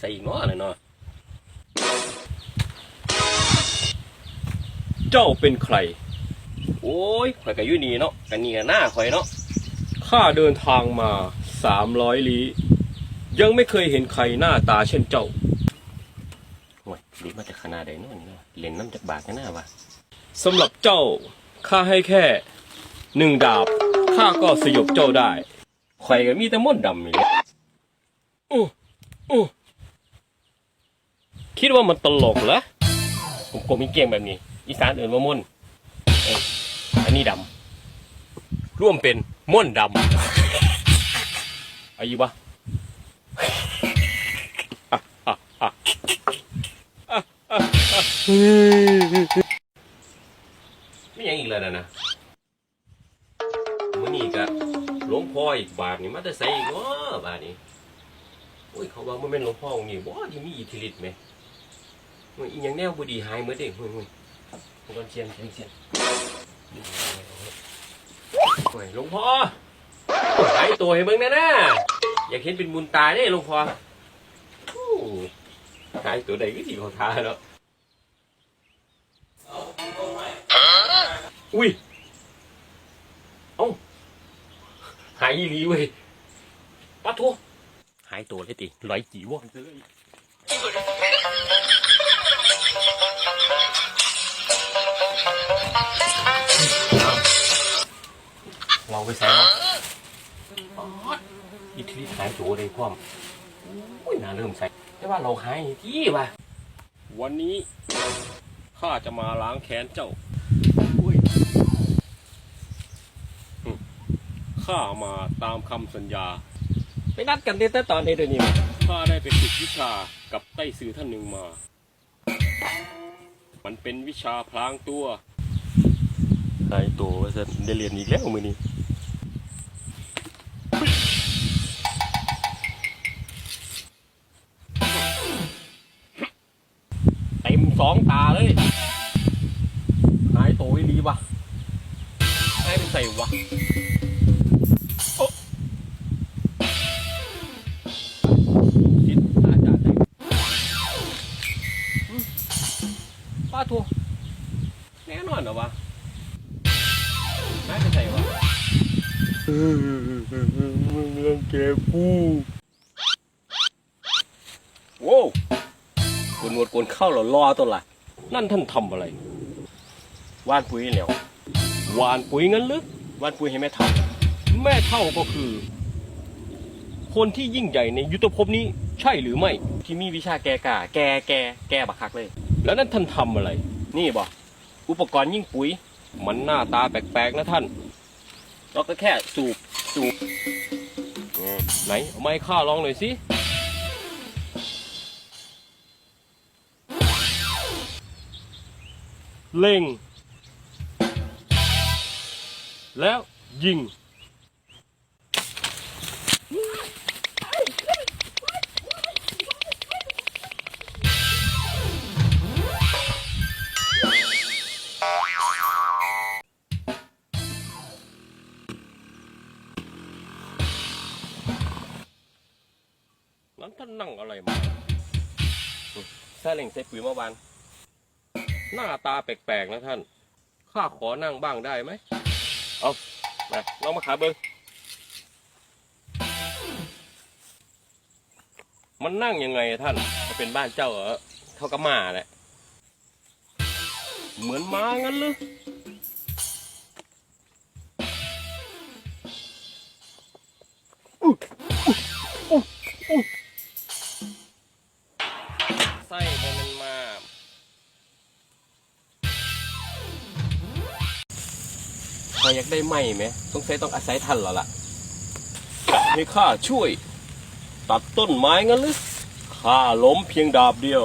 ใส่อีกเนาะน่ะเนาะเจ้าเป็นใคร โอ้ยข่อยก็อยู่นี่เนาะกันนี่ก็หน้าข่อยเนาะข้าเดินทางมาสามร้อยลี้ ยังไม่เคยเห็นใครหน้าตาเช่นเจ้าโอ้ยดีมาจากขนาดใดเนาะนี่เนาะเล่นน้ำจากบากกันหน้าวะสำหรับเจ้าข้าให้แค่หนึ่งดาบข้าก็สยบเจ้าได้ข่อยก็มีแต่มนต์ดำนี่แหละอู้อู้ คิดว่ามันตลกเหรอผมกลมมีเกียงแบบนี้ อีสานเอื่นว่ามนเอ้ยอันนี้ดำร่วมเป็นม่นดำอายุวะไม่ยังอีกแล้วนะนะมื่อนี้ก็หลวงพ่ออีกบาทนี่มาแต่ใส่อีกเนาะบาทนี้โอ้ยเขาว่ามันเป็นหลวงพ่อองค์นี้บ่ที่มีอิทธิฤทธิ์ไหม มันอีหยังแนวบุดีหายเมื่อเด็กเฮ้ยเฮ้ยมันก่อนเชียนเชียนเชียนโอ้ยหลวงพ่อหายตัวให้เบิ่งแน่นะอยากเห็นเป็นบุญตาเด้หลวงพ่อโอ้หายตัวใดก็สิเขาทาเนาะอุ้ยเอ้าหายอีหลีเว้ยปะโทหายตัวเลยติร้อยจีวอนเลย เราไปใส่แล้วอิทธิฤทธิ์หายตัวเลยพ่อมโอ้ยน่าเริ่มใส่แต่ว่าเราหายที่ว่ะวันนี้ข้าจะมาล้างแค้นเจ้าอุ้ยข้ามาตามคำสัญญา ไปนัดกันตั้งแต่ตอนนี้เดี๋ยวนี้มั้ยข้าได้ไปฝึกวิชากับไต้ซือท่านหนึ่งมา มันเป็นวิชาพลางตัวหายตัวว่าจะได้เรียนอีกแล้วมือนี้ สองตาเลยหายโตวอีวะให้เป็นใส่วะคิดอาจารย์ป้าทัวแน่นอนเหรอวะน่าจะใส่วะมึงรังแกกูโว้วกว นวดกวนเข้าเหรอรอตัวละนั่นท่านทำอะไรวานปุ๋ยแล้ววานปุ๋ยงั้นหรือวานปุ๋ยให้แม่เท่าแม่เท่าก็คือ คนที่ยิ่งใหญ่ในยุทธภพนี้ใช่หรือไม่ ที่มีวิชาแกกาแกแกแกบักคักเลย แล้วนั่นท่านทำอะไร นี่บ่อุปกรณ์ยิ่งปุ๋ย มันหน้าตาแปลกๆนะท่านเราก็แค่สูบสูบไหนเอาไม้ข้าลองหน่อยสิ เล็ง แล้วยิง นั้นท่านนั่งอะไรมาซาเล่งใส่ปุ๋ยเมื่อวาน หน้าตาแปลกๆนะท่าน ข้าขอนั่งบ้างได้ไหม เอามาลองมาขาเบิงมันนั่งยังไงท่านจะเป็นบ้านเจ้าเหรอเท่ากับหมาแหละ เหมือนม้างั้นหรือ ใครอยากได้ไหมไหมต้องใช้ต้องอาศัยท่านแล้วล่ะให้ข้าช่วย ตัดต้นไม้งั้นหรือข้าล้มเพียงดาบเดียว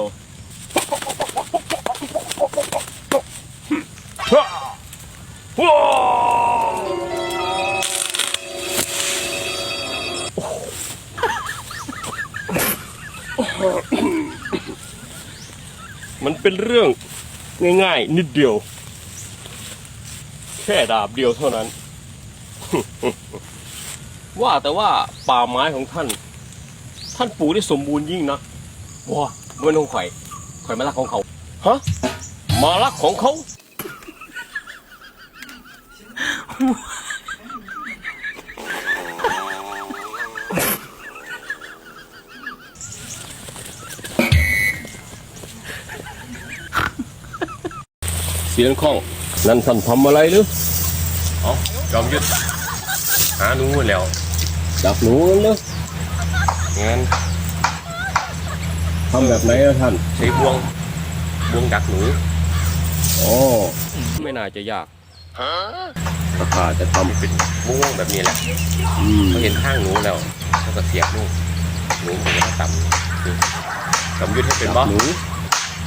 มันเป็นเรื่องง่าย ๆ นิดเดียว แค่ดาบเดียวเท่านั้น ว่าแต่ว่าป่าไม้ของท่าน ท่านปลูกได้สมบูรณ์ยิ่งนะบัวบัวนุ่งข่อยข่อยมาลักของเขาฮะมาลักของเขาเสียงข้อง นั่นท่านทำอะไรหรือเอ๋อจอมยุทธหาหนูแล้วจับหนูกันเลยงั้นทำแบบไหนอะท่านใช้บ่วงบ่วงดักหนูอ๋อไม่น่าจะยากถ้าข้าจะทำเป็นบ่วงแบบนี้แหละอืมเขาเห็นข้างหนูแล้วเขาก็เสียบลูกหนูมันก็ต่ำนี่จอมยุทธให้เป็นบ่จับหนู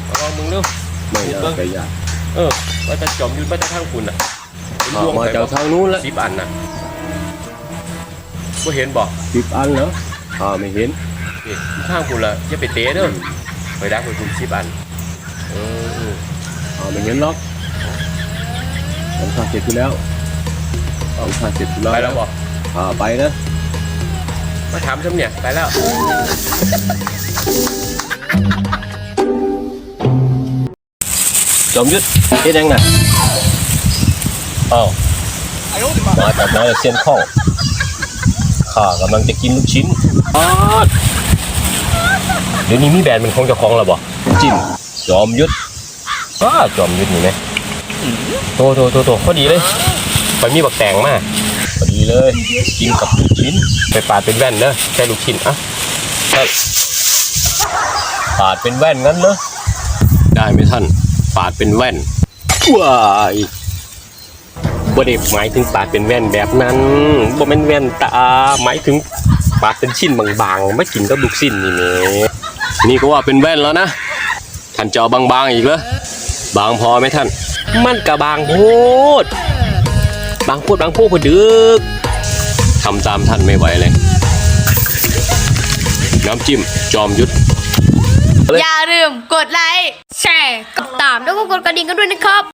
เอาลองมึงดูไม่น่าจะยาก เออว่าจะจอมยุทธว่าจะข้างคุณอะเป็นบ่วงมาไปจากบ่ทางนู้นแล้วสิบอันน่ะบ่เห็นบ่สิบอันเหรอข้าไม่เห็นนี่ข้างคุณละอย่าไปเตะเด้อไปดักไปคุณสิบอันเออข้าไม่เห็นหรอกผมข้าเสร็จอยู่แล้วผมข้าเสร็จอยู่ไปแล้วแล้วบ่ข้าไปนะมาถามฉันเนี่ยไปแล้ว จอมยุทธเฮ็ดยังน่ะอ้าวมาจากไหนเซียนข้องข้ากำลังจะกินลูกชิ้นอ้าดเดี๋ยวนี้มีแบรนด์เป็นของเจ้าของแล้วบ่จิ้มจอมยุทธอ้าจอมยุทธนี่ไหมโตโตโตโตพอดีเลยไปมีบักแตงมาพอดีเลย กินกับลูกชิ้น ไปปาดเป็นแว่นเด้อแค่ลูกชิ้นอะปาดเป็นแว่นงั้นเหรอได้ไหมท่าน ปาดเป็นแว่นว้ายบ่ได้หมายถึงปาดเป็นแว่นแบบนั้นบ่แม่นแว่นตาหมายถึงปาดเป็นชิ้นบางๆไมากินกับลูกชิ้นนี่แหมนี่ก็ว่าเป็นแว่นแล้วนะท่านจะเอาบางๆอีกเหรอบางพอไหมท่าน มันกะบางโพดบางโพดบางโพดพอดึกทำตามท่านไม่ไหวเลย น้ำจิ้มจอมยุทธ อย่าลืมกดไลค์แชร์กดติดตามแล้วก็กดกระดิ่งกันด้วยนะครับ